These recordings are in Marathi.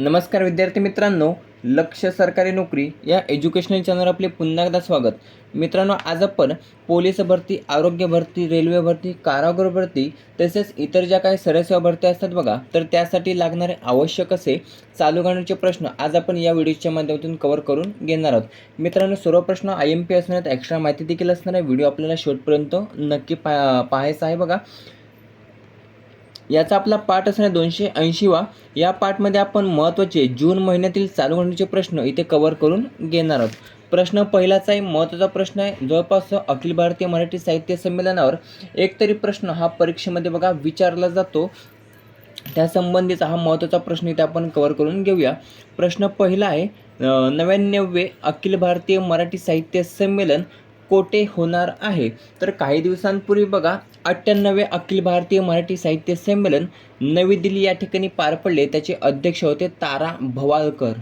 नमस्कार विद्यार्थी मित्रांनो लक्ष सरकारी नोकरी या एज्युकेशनल चॅनल आपले पुन्हा एकदा स्वागत. मित्रांनो आज आपण पोलीस भरती आरोग्य भरती रेल्वे भरती कारागृह भरती तसेच इतर ज्या काही सरसेवा भरती असतात बघा तर त्यासाठी लागणारे आवश्यक असे चालू करण्याचे प्रश्न आज आपण या व्हिडिओच्या माध्यमातून कव्हर करून घेणार आहोत. मित्रांनो सर्व प्रश्न आय एम पी असणार आहेत एक्स्ट्रा माहिती देखील असणार आहे व्हिडिओ आपल्याला शेवटपर्यंत नक्की पा पाहायचा आहे बघा. याचा आपला पाठ असणार दोनशे ऐंशीवा या पाठमध्ये आपण महत्त्वाचे जून महिन्यातील चालू घडणीचे प्रश्न इथे कव्हर करून घेणार आहोत. प्रश्न पहिलाचा आहे महत्त्वाचा प्रश्न आहे. जवळपास अखिल भारतीय मराठी साहित्य संमेलनावर एक तरी प्रश्न हा परीक्षेमध्ये बघा विचारला जातो. त्यासंबंधीचा हा महत्त्वाचा प्रश्न इथे आपण कव्हर करून घेऊया. प्रश्न पहिला आहे नव्याण्णवे अखिल भारतीय मराठी साहित्य संमेलन कोठे होणार आहे. तर काही दिवसांपूर्वी बघा अठ्ठ्याण्णवे अखिल भारतीय मराठी साहित्य संमेलन नवी दिल्ली या ठिकाणी पार पडले. त्याचे अध्यक्ष होते तारा भवालकर.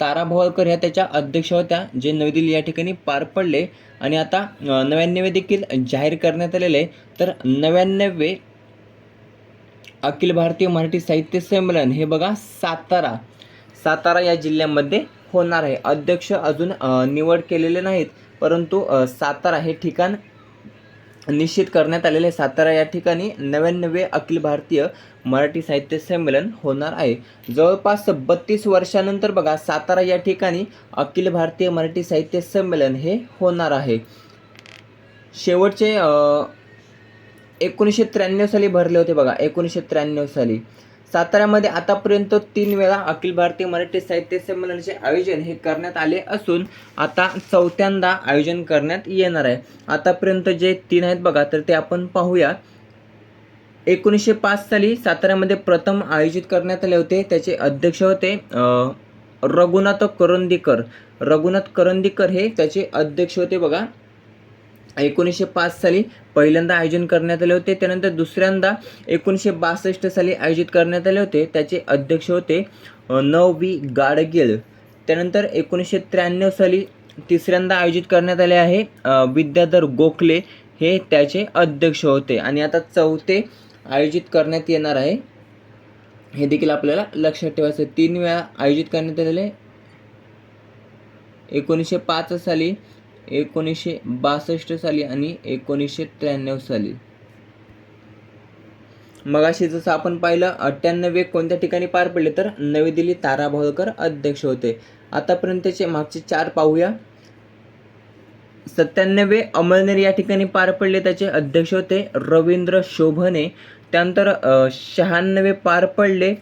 तारा भवालकर ह्या त्याच्या अध्यक्ष होत्या जे नवी दिल्ली या ठिकाणी पार पडले. आणि आता नव्याण्णवे देखील जाहीर करण्यात आलेले आहे. तर नव्याण्णवे अखिल भारतीय मराठी साहित्य संमेलन हे बघा सातारा. सातारा या जिल्ह्यामध्ये होणार आहे. अध्यक्ष अजून निवड केलेले नाहीत. परंतु सातारा हे ठिकाण निश्चित करण्यात आलेले आहे. सातारा या ठिकाणी नव्याण्णवे अखिल भारतीय मराठी साहित्य संमेलन होणार आहे. जवळपास बत्तीस वर्षानंतर बघा सातारा या ठिकाणी अखिल भारतीय मराठी साहित्य संमेलन हे होणार आहे. शेवटचे एकोणीसशे त्र्याण्णव साली भरले होते बघा एकोणीसशे त्र्याण्णव साली. साताऱ्यामध्ये आतापर्यंत तीन वेळा अखिल भारतीय मराठी साहित्य संमेलनाचे आयोजन हे करण्यात आले असून आता चौथ्यांदा आयोजन करण्यात येणार आहे. आतापर्यंत जे तीन आहेत बघा तर ते आपण पाहूया. एकोणीसशे पाच साली साताऱ्यामध्ये प्रथम आयोजित करण्यात आले होते. त्याचे अध्यक्ष होते रघुनाथ करंदीकर. रघुनाथ करंदीकर हे त्याचे अध्यक्ष होते बघा. एकोणीसशे पाच साली पहिल्यांदा आयोजन करण्यात आले होते. त्यानंतर दुसऱ्यांदा एकोणीसशे बासष्ट साली आयोजित करण्यात आले होते. त्याचे अध्यक्ष होते न वी गाडगीळ त्यानंतर एकोणीसशे त्र्याण्णव साली तिसऱ्यांदा आयोजित करण्यात आले आहे विद्याधर गोखले हे त्याचे अध्यक्ष होते. आणि आता चौथे आयोजित करण्यात येणार आहे. हे देखील आपल्याला लक्षात ठेवायचं तीन वेळा आयोजित करण्यात आलेले एकोणीसशे पाच साली एकोणीसशे बासष्ट साली आणि एकोणीसशे त्र्याण्णव साली. मगाशी जसं आपण पाहिलं अठ्ठ्याण्णवे कोणत्या ठिकाणी पार पडले तर नवी दिल्ली तारा भोळकर अध्यक्ष होते. आतापर्यंतचे मागचे चार पाहूया. सत्त्याण्णवे अमळनेर या ठिकाणी पार पडले त्याचे अध्यक्ष होते रवींद्र शोभने. त्यानंतर शहाण्णवे पार पडले.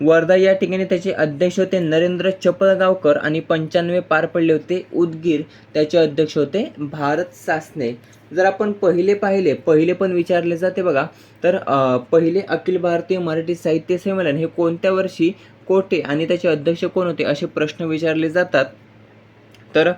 वर्धा या ठिकाणी त्याचे अध्यक्ष होते नरेंद्र चपळगावकर आणि पंच्याण्णवे पार पडले होते उदगीर. त्याचे अध्यक्ष होते भारत सासने जर आपण पहिले पाहिले पहिले पण विचारले जाते बघा तर पहिले अखिल भारतीय मराठी साहित्य संमेलन हे कोणत्या वर्षी कोठे आणि त्याचे अध्यक्ष कोण होते असे प्रश्न विचारले जातात. तर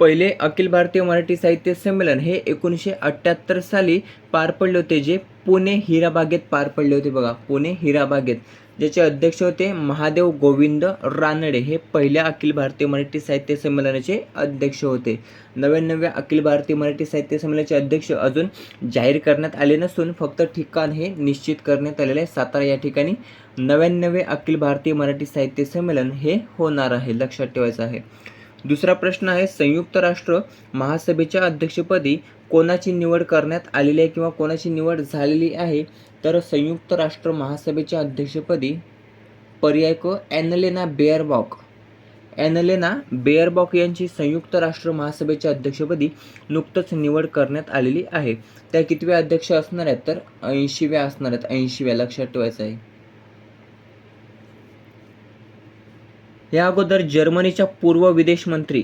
पहिले अखिल भारतीय मराठी साहित्य संमेलन हे एकोणीसशे अठ्ठ्याहत्तर साली पार पडले होते जे पुणे हिराबागेत पार पडले होते बघा पुणे हिराबागेत. ज्याचे अध्यक्ष होते महादेव गोविंद रानडे. हे पहिल्या अखिल भारतीय मराठी साहित्य संमेलनाचे अध्यक्ष होते. नव्याण्णव्या अखिल भारतीय मराठी साहित्य संमेलनाचे अध्यक्ष अजून जाहीर करण्यात आले नसून फक्त ठिकाण हे निश्चित करण्यात आलेले आहे. सातारा या ठिकाणी नव्याण्णवे अखिल भारतीय मराठी साहित्य संमेलन हे होणार आहे. लक्षात ठेवायचं आहे. दुसरा प्रश्न आहे संयुक्त राष्ट्र महासभेच्या अध्यक्षपदी कोणाची निवड करण्यात आलेली आहे किंवा कोणाची निवड झालेली आहे? तर संयुक्त राष्ट्र महासभेच्या अध्यक्षपदी पर्याय क ॲनलेना बेअरबॉक. ॲनलेना बेअरबॉक यांची संयुक्त राष्ट्र महासभेच्या अध्यक्षपदी नुकतंच निवड करण्यात आलेली आहे. त्या कितव्या अध्यक्ष असणार आहेत? तर ऐंशीव्या असणार आहेत. ऐंशीव्या लक्षात ठेवायचं आहे. या अगोदर जर्मनीच्या पूर्व विदेश मंत्री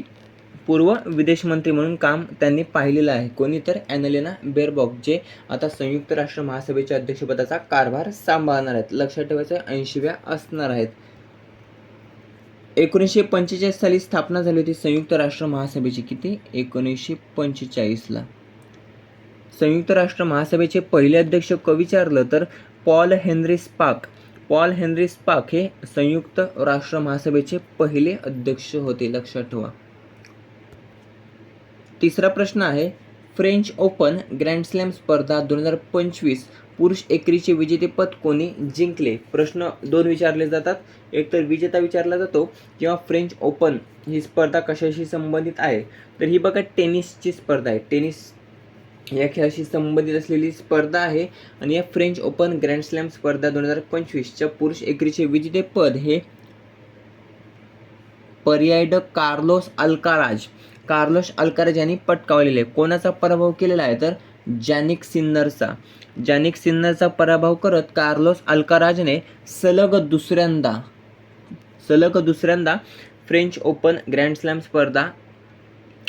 पूर्व विदेश मंत्री म्हणून काम त्यांनी पाहिलेलं आहे. कोणी तर ॲनलेना बेरबॉक जे आता संयुक्त राष्ट्र महासभेच्या अध्यक्षपदाचा कारभार सांभाळणार आहेत. लक्षात ठेवायचं ऐंशीव्या असणार आहेत. एकोणीसशे पंचेचाळीस साली स्थापना झाली होती संयुक्त राष्ट्र महासभेची. किती? एकोणीसशे पंचेचाळीसला. संयुक्त राष्ट्र महासभेचे पहिले अध्यक्ष क विचारलं तर Paul Henri Spaak Paul Henri Spaak हे संयुक्त राष्ट्र महासभेचे पहिले अध्यक्ष होते लक्षात ठेवा. तिसरा प्रश्न आहे फ्रेंच ओपन ग्रँड स्लॅम स्पर्धा दोन हजार पंचवीस पुरुष एकरीचे विजेतेपद कोणी जिंकले? प्रश्न दोन विचारले जातात. एक तर विजेता विचारला जातो किंवा फ्रेंच ओपन ही स्पर्धा कशाशी संबंधित आहे? तर ही बघा टेनिसची स्पर्धा आहे. टेनिस या खेळाशी संबंधित असलेली स्पर्धा आहे आणि या फ्रेंच ओपन ग्रँड स्लॅम स्पर्धा दोन हजार पंचवीसच्या पुरुष एकेरीचे विजेतेपद हे पर्यायड कार्लोस अल्काराज. कार्लोस अल्काराज यांनी पटकावलेले. आहे कोणाचा पराभव केलेला आहे? तर जॅनिक सिन्नरचा. जॅनिक सिन्नरचा पराभव करत कार्लोस अल्काराजने सलग दुसऱ्यांदा सलग दुसऱ्यांदा फ्रेंच ओपन ग्रँड स्लॅम स्पर्धा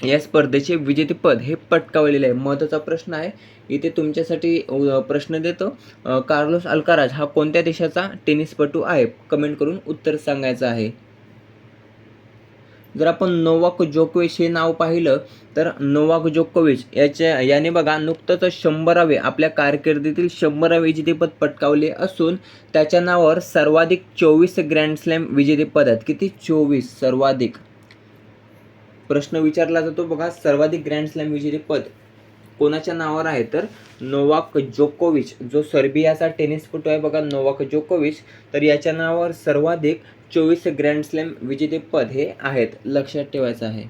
या स्पर्धेचे विजेतेपद हे पटकावलेले आहे. महत्त्वाचा प्रश्न आहे इथे तुमच्यासाठी प्रश्न देतो. कार्लोस अल्काराज हा कोणत्या देशाचा टेनिसपटू आहे? कमेंट करून उत्तर सांगायचं आहे. जर आपण नोवाक जोकोविच हे नाव पाहिलं तर नोवाक जोकोविच याच्या याने बघा नुकतंच शंभरावे आपल्या कारकिर्दीतील शंभरावे विजेतेपद पटकावले असून त्याच्या नावावर सर्वाधिक चोवीस ग्रँड स्लॅम विजेतेपद आहेत. किती? चोवीस सर्वाधिक. प्रश्न विचारला जातो. बघा सर्वाधिक ग्रँड स्लॅम विजेतेपद कोणाच्या नावावर आहे? तर नोवाक जोकोविच जो सर्बियाचा टेनिसपटू आहे. बघा नोवाक जोकोविच. तर याच्या नावावर सर्वाधिक चोवीस ग्रँड स्लॅम विजेतेपद हे आहेत. लक्षात ठेवायचं आहे.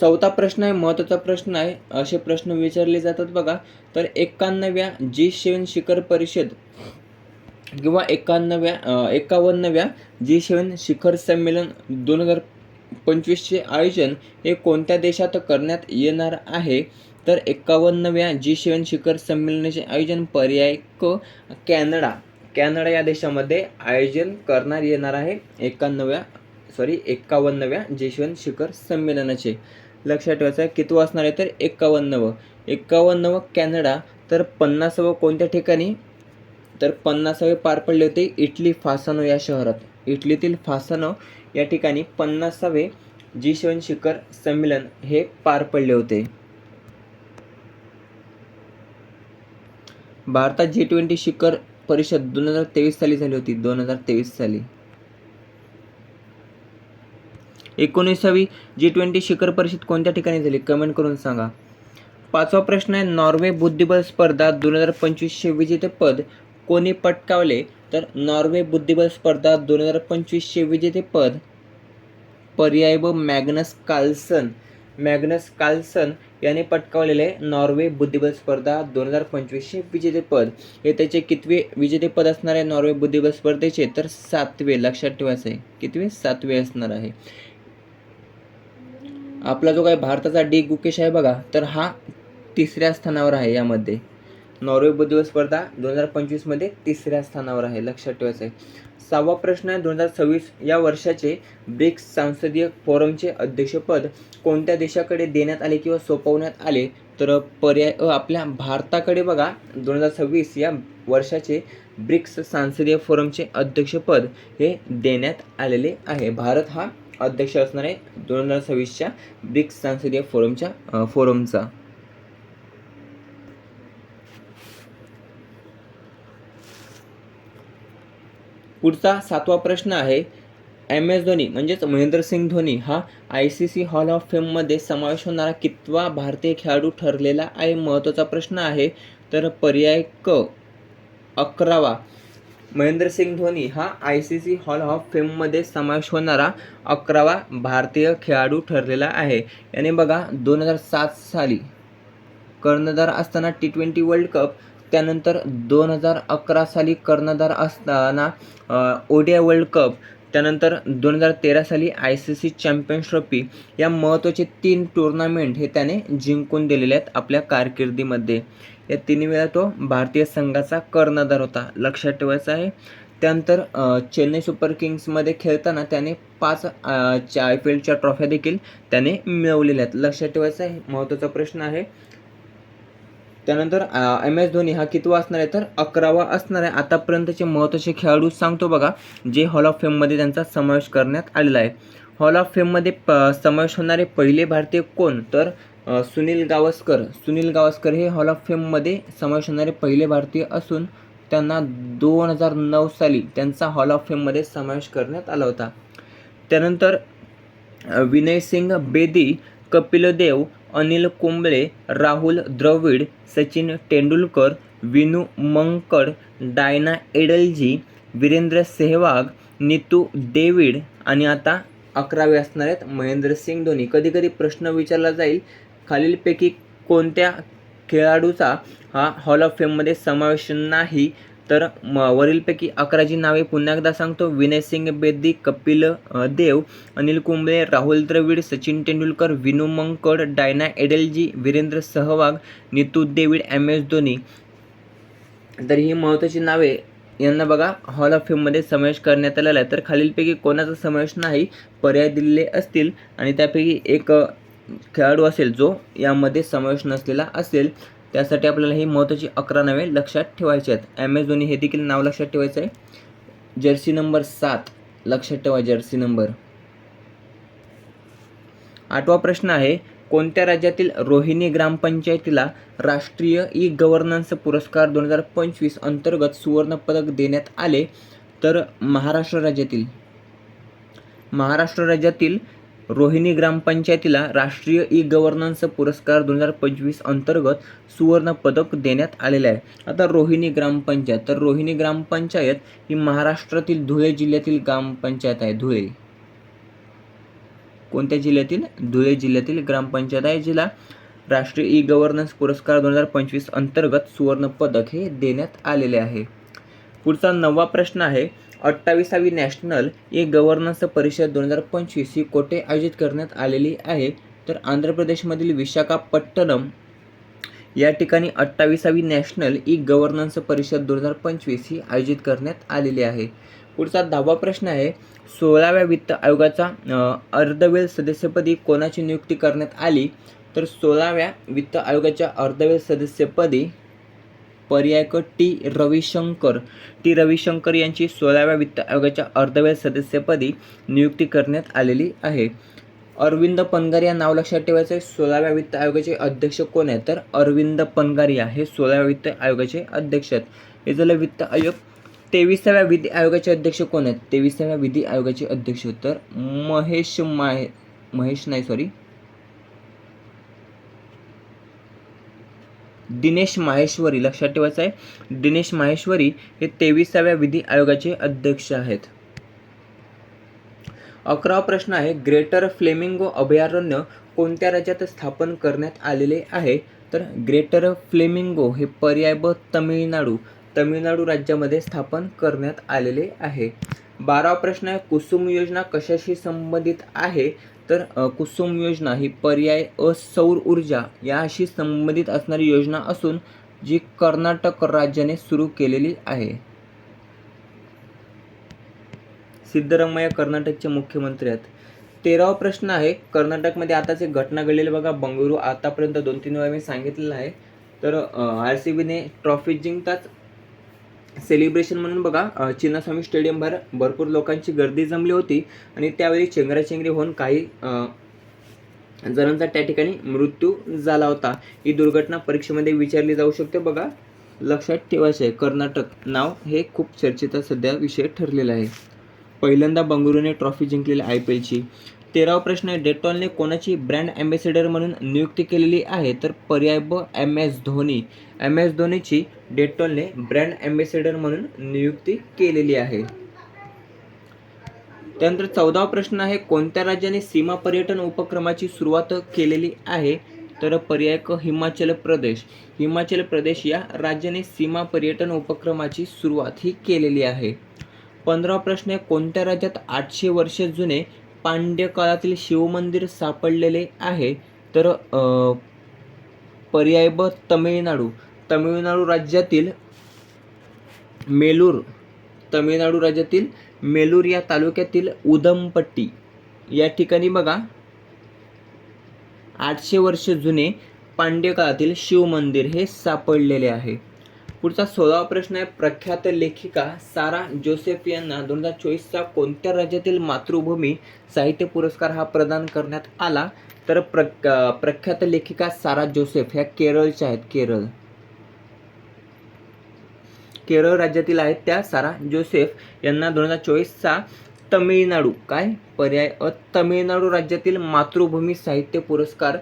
चौथा प्रश्न आहे महत्त्वाचा प्रश्न आहे. असे प्रश्न विचारले जातात बघा. तर एकावन्नव्या जी सेवन शिखर परिषद किंवा एकावन्नव्या एक्कावन्नव्या एकावन्नव्या जी सेवन शिखर संमेलन दोन हजार पंचवीसचे आयोजन हे कोणत्या देशात करण्यात येणार आहे? तर एकावन्नव्या जी सेवन शिखर संमेलनाचे आयोजन पर्याय क कॅनडा कॅनडा या देशामध्ये आयोजन करण्यात येणार आहे. एकावन्नव्या सॉरी एकावन्नव्या जी सेवन शिखर संमेलनाचे. लक्षात ठेवायचं आहे किती असणार आहे तर एकावन्नव. एकावन्नव कॅनडा तर पन्नासावं कोणत्या ठिकाणी? तर पन्नासावे पार पडले होते इटली फासानो या शहरात. इटलीतील फासानो या ठिकाणी पन्नासावे जी सेवन शिखर संमेलन हे पार पडले होते. भारतात जी ट्वेंटी शिखर परिषद दोन हजार तेवीस साली झाली होती. दोन हजार तेवीस साली. एकोणीसावी जी ट्वेंटी शिखर परिषद कोणत्या ठिकाणी झाली? कमेंट करून सांगा. पाचवा प्रश्न आहे नॉर्वे बुद्धिबळ स्पर्धा दोन हजार पंचवीसशे विजेतेपद कोणी पटकावले तर नॉर्वे बुद्धिबळ स्पर्धा दोन हजार पंचवीसचे विजेतेपद. पर्याय व मॅग्नस कार्लसन. मॅग्नस कार्लसन याने पटकावलेले नॉर्वे बुद्धिबळ स्पर्धा दोन हजार पंचवीसचे विजेतेपद. हे त्याचे कितवे विजेतेपद असणार आहे? नॉर्वे बुद्धिबळ स्पर्धेचे तर सातवे लक्षात ठेवायचं आहे कितवे? सातवे असणार आहे. आपला जो काही भारताचा डी गुकेश आहे बघा तर हा तिसऱ्या स्थानावर आहे यामध्ये. नॉर्वे बुद्धिबळ स्पर्धा दोन हजार पंचवीसमध्ये तिसऱ्या स्थानावर आहे. लक्षात ठेवायचं आहे सहावा प्रश्न आहे दोन हजार सव्वीस या वर्षाचे ब्रिक्स सांसदीय फोरमचे अध्यक्षपद कोणत्या देशाकडे देण्यात आले किंवा सोपवण्यात आले? तर पर्याय आपल्या भारताकडे बघा दोन हजार सव्वीस या वर्षाचे ब्रिक्स सांसदीय फोरमचे अध्यक्षपद हे देण्यात आलेले आहे. भारत हा अध्यक्ष असणार आहे दोन हजार सव्वीसच्या ब्रिक्स सांसदीय फोरमच्या फोरमचा. पुढचा सातवा प्रश्न आहे एम एस धोनी म्हणजेच महेंद्रसिंग धोनी हा I C C hall of फेममध्ये समावेश होणारा कितवा भारतीय खेळाडू ठरलेला आहे? महत्त्वाचा प्रश्न आहे तर पर्याय क अकरावा. महेंद्रसिंग धोनी हा I C C hall of फेममध्ये समावेश होणारा अकरावा भारतीय खेळाडू ठरलेला आहे. याने बघा दोन हजार सात साली कर्णधार असताना टी ट्वेंटी वर्ल्ड कप त्यानंतर दोन हजार अकरा साली कर्णधार असताना ओडिया वर्ल्ड कप त्यानंतर दोन हजार तेरा साली I C C champions trophy या महत्त्वाचे तीन टुर्नामेंट हे त्याने जिंकून दिलेले आहेत आपल्या कारकिर्दीमध्ये. या तिन्ही वेळा तो भारतीय संघाचा कर्णधार होता लक्षात ठेवायचं आहे. त्यानंतर चेन्नई सुपर किंग्समध्ये खेळताना त्याने पाच आय पी एलच्या ट्रॉफ्या देखील त्याने मिळवलेल्या आहेत. लक्षात ठेवायचं आहे महत्त्वाचा प्रश्न आहे त्यानंतर एम एस धोनी हा कितवा असणार आहे? तर अकरावा असणार आहे. आतापर्यंतचे महत्त्वाचे खेळाडू सांगतो बघा जे हॉल ऑफ फेममध्ये त्यांचा समावेश करण्यात आलेला आहे. हॉल ऑफ फेममध्ये प समावेश होणारे पहिले भारतीय कोण? तर सुनील गावस्कर. सुनील गावस्कर हे हॉल ऑफ फेममध्ये समावेश होणारे पहिले भारतीय असून त्यांना दोन हजार नऊ साली त्यांचा हॉल ऑफ फेममध्ये समावेश करण्यात आला होता. त्यानंतर विनय सिंग बेदी कपिल देव अनिल कुंबळे राहुल द्रविड सचिन तेंडुलकर विनू मंकड डायना एडलजी वीरेंद्र सेहवाग नीतू डेविड आणि आता अकरावे असणार आहेत महेंद्रसिंग धोनी. कधी कधी प्रश्न विचारला जाईल खालीलपैकी कोणत्या खेळाडूचा हा हॉल ऑफ फेममध्ये समावेश नाही? तर म वरीलपैकी अकराची नावे पुन्हा एकदा सांगतो. Vinay Singh Bedi Kapil Dev Anil Kumble Rahul Dravid Sachin Tendulkar Vinoo Mankad Diana Edulji Virender Sehwag Neetu David M S Dhoni. तर ही महत्त्वाची नावे यांना बघा हॉल ऑफ फेममध्ये समावेश करण्यात आलेला आहे. तर खालीलपैकी कोणाचा समावेश नाही? पर्याय दिलेले असतील. आणि त्यापैकी एक खेळाडू असेल जो यामध्ये समावेश नसलेला असेल त्यासाठी आपल्याला ही महत्त्वाची अकरा नावे लक्षात ठेवायची आहेत. एम एस धोनी हे देखील नाव लक्षात ठेवायचं आहे. जर्सी नंबर सात लक्षात ठेवा जर्सी नंबर. आठवा प्रश्न आहे कोणत्या राज्यातील रोहिणी ग्रामपंचायतीला राष्ट्रीय ई गव्हर्नन्स पुरस्कार दोन हजार पंचवीस अंतर्गत सुवर्णपदक देण्यात आले? तर महाराष्ट्र राज्यातील महाराष्ट्र राज्यातील रोहिणी ग्रामपंचायतीला राष्ट्रीय ई गव्हर्नन्स पुरस्कार दोन हजार पंचवीस अंतर्गत सुवर्ण पदक देण्यात आलेले आहे. आता रोहिणी ग्रामपंचायत तर रोहिणी ग्रामपंचायत ही महाराष्ट्रातील धुळे जिल्ह्यातील ग्रामपंचायत आहे. धुळे. कोणत्या जिल्ह्यातील? धुळे जिल्ह्यातील ग्रामपंचायत आहे जिला राष्ट्रीय ई गव्हर्नन्स पुरस्कार दोन हजार पंचवीस अंतर्गत सुवर्ण पदक हे देण्यात आलेले आहे. पुढचा नववा प्रश्न आहे अठ्ठावीसावी नॅशनल ई गव्हर्नन्स परिषद दोन हजार पंचवीस ही कोठे आयोजित करण्यात आलेली आहे? तर आंध्र प्रदेशमधील विशाखापट्टणम या ठिकाणी अठ्ठावीसावी नॅशनल ई गव्हर्नन्स परिषद दोन हजार पंचवीस ही आयोजित करण्यात आलेली आहे. पुढचा दहावा प्रश्न आहे सोळाव्या वित्त आयोगाचा अर्धवेळ सदस्यपदी कोणाची नियुक्ती करण्यात आली? तर सोळाव्या वित्त आयोगाच्या अर्धवेळ सदस्यपदी पर्याय क टी. रविशंकर. टी. रविशंकर यांची सोळाव्या वित्त आयोगाच्या अर्धवेळ सदस्यपदी नियुक्ती करण्यात आलेली आहे. अरविंद पनगारिया नाव लक्षात ठेवायचं आहे सोळाव्या वित्त आयोगाचे अध्यक्ष कोण आहेत? तर अरविंद पनगारिया हे सोळाव्या वित्त आयोगाचे अध्यक्ष आहेत. हे झालं वित्त आयोग. तेविसाव्या विधी आयोगाचे अध्यक्ष कोण आहेत? तेविसाव्या विधी आयोगाचे अध्यक्ष तर महेश माहे महेश नाही सॉरी दिनेश माहेश्वरी लक्षात ठेवायचं आहे दिनेश माहेश्वरी हे तेविसाव्या विधी आयोगाचे अध्यक्ष आहेत. अकरावा प्रश्न आहे ग्रेटर फ्लेमिंगो अभयारण्य कोणत्या राज्यात स्थापन करण्यात आलेले आहे? तर ग्रेटर फ्लेमिंगो हे पर्याय ब तमिळनाडू तमिळनाडू राज्यामध्ये स्थापन करण्यात आलेले आहे. बारावा प्रश्न आहे कुसुम योजना कशाशी संबंधित आहे? तर कुसुम योजना ही पर्याय असौर ऊर्जा याशी संबंधित असणारी योजना असून जी कर्नाटक राज्याने सुरू केलेली आहे. सिद्धरामय्या कर्नाटकचे मुख्यमंत्री आहेत. तेरावा प्रश्न आहे कर्नाटकमध्ये आताच एक घटना घडलेली बघा बंगळुरू आतापर्यंत दोन तीन वेळा मी सांगितलेलं आहे. तर आर सी बीने ट्रॉफी जिंकताच सेलिब्रेशन म्हणून बघा चिन्नास्वामी स्टेडियमभर भरपूर लोकांची गर्दी जमली होती. आणि त्यावेळी चेंगराचेंगरी होऊन काही जणांचा त्या ठिकाणी मृत्यू झाला होता. ही दुर्घटना परीक्षेमध्ये विचारली जाऊ शकते बघा. लक्षात ठेवायचं आहे कर्नाटक नाव हे खूप चर्चेचा सध्या विषय ठरलेला आहे. पहिल्यांदा बंगळुरूने ट्रॉफी जिंकलेली आय पी एलची तेरावा प्रश्न आहे डेटॉलने कोणाची ब्रँड अँबॅसेडर म्हणून नियुक्ती केलेली आहे? तर पर्याय ब M S Dhoni. M S धोनीची डेटॉलने ब्रँड ॲम्बेसेडर म्हणून नियुक्ती केलेली आहे. त्यानंतर चौदावा प्रश्न आहे कोणत्या राज्याने सीमा पर्यटन उपक्रमाची सुरुवात केलेली आहे? तर पर्याय क हिमाचल प्रदेश. हिमाचल प्रदेश या राज्याने सीमा पर्यटन उपक्रमाची सुरुवात ही केलेली आहे. पंधरावा प्रश्न आहे कोणत्या राज्यात आठशे वर्ष जुने पांड्य काळातील शिवमंदिर सापडलेले आहे? तर पर्याय ब तमिळनाडू. तमिळनाडू राज्यातील मेलूर तमिळनाडू राज्यातील मेलूर या तालुक्यातील उदमपट्टी. या ठिकाणी बघा आठशे वर्ष जुने पांड्य काळातील शिव मंदिर हे सापडलेले आहे. पुढचा सोळावा प्रश्न आहे प्रख्यात लेखिका सारा जोसेफ यांना दोन हजार चोवीसचा कोणत्या राज्यातील मातृभूमी साहित्य पुरस्कार हा प्रदान करण्यात आला? तर प्र प्रख्यात लेखिका सारा जोसेफ ह्या केरळच्या आहेत केरळ. केरळ राज्यातील आहेत त्या सारा जोसेफ यांना दोन हजार चोवीसचा तमिळनाडू. काय? पर्याय? अ तमिळनाडू राज्यातील मातृभूमी साहित्य पुरस्कार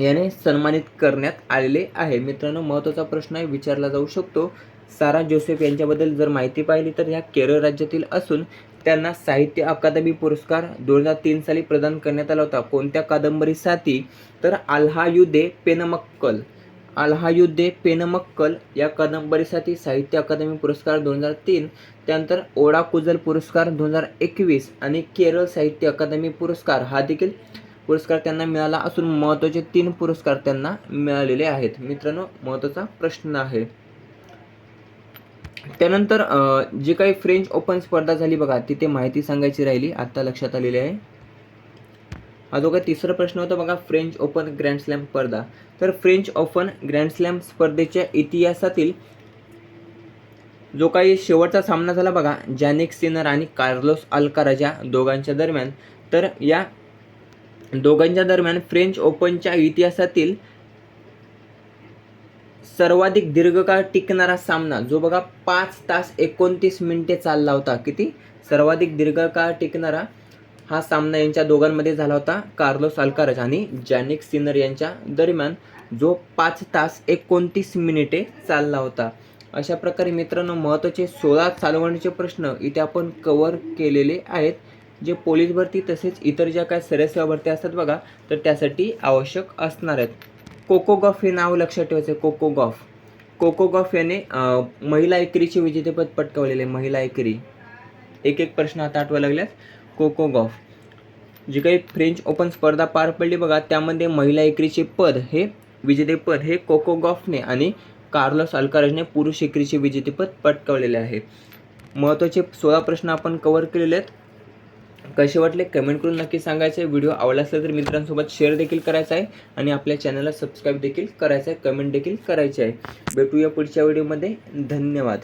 याने सन्मानित करण्यात आलेले आहे. मित्रांनो महत्त्वाचा प्रश्न विचारला जाऊ शकतो. सारा जोसेफ यांच्याबद्दल जर माहिती पाहिली तर ह्या केरळ राज्यातील असून त्यांना साहित्य अकादमी पुरस्कार दोन हजार तीन साली प्रदान करण्यात आला होता. कोणत्या कादंबरीसाठी तर आल्हायुदे पेनमक्कल. अल्हायुद्धे पेनमक्कल या कादंबरीसाठी साहित्य अकादमी पुरस्कार दोन हजार तीन त्यानंतर ओडा कुजल पुरस्कार दोन हजार एकवीस आणि केरळ साहित्य अकादमी पुरस्कार हा देखील पुरस्कार त्यांना मिळाला असून महत्त्वाचे तीन पुरस्कार त्यांना मिळालेले आहेत. मित्रांनो महत्त्वाचा प्रश्न आहे. त्यानंतर जी काही फ्रेंच ओपन स्पर्धा झाली बघा तिथे माहिती सांगायची राहिली आत्ता लक्षात आलेली आहे. हा जो काही तिसरा प्रश्न होता बघा फ्रेंच ओपन ग्रँड स्लॅम स्पर्धा. तर फ्रेंच ओपन ग्रँड स्लॅम स्पर्धेच्या इतिहासातील जो काही शेवटचा सामना झाला बघा जॅनिक सिनर आणि कार्लोस अल्काराजा या दोघांच्या दरम्यान तर या दोघांच्या दरम्यान फ्रेंच ओपनच्या इतिहासातील सर्वाधिक दीर्घकाळ टिकणारा सामना जो बघा पाच तास एकोणतीस मिनिटे चालला होता. किती? सर्वाधिक दीर्घकाळ टिकणारा हा सामना यांच्या दोघांमध्ये झाला होता. कार्लोस अल्कारज आणि जॅनिक सिनर यांच्या दरम्यान जो पाच तास एकोणतीस मिनिटे चालला होता. अशा प्रकारे मित्रांनो महत्त्वाचे सोळा चालवण्याचे प्रश्न इथे आपण कवर केलेले आहेत. जे पोलीस भरती तसेच इतर ज्या काय सरसेवा भरती असतात बघा तर त्यासाठी आवश्यक असणार आहेत. कोकोगॉफ हे नाव लक्षात ठेवायचं आहे. कोकोगॉफ कोकोगॉफ याने महिला एकेरीचे विजेतेपद पटकावलेले आहे, महिला एकेरी. एक एक प्रश्न आता आठवायला लागल्यास कोकोगॉफ जी काही फ्रेंच ओपन स्पर्धा पार पडली बघा त्यामध्ये महिला एकेरीचे पद हे विजेतेपद हे कोकोगॉफने आणि कार्लोस अल्काराजने पुरुष एकेरीचे विजेतेपद पटकावलेले आहे. महत्त्वाचे सोळा प्रश्न आपण कवर केलेले आहेत. कसे वाटले? कमेंट करून नक्की सांगायचं. आहे व्हिडिओ आवडला असेल तर मित्रांसोबत शेअर देखील करायचा आहे आणि आपल्या चॅनलला सबस्क्राईब देखील करायचं आहे. कमेंट देखील करायचे आहे. भेटूया पुढच्या व्हिडिओमध्ये धन्यवाद.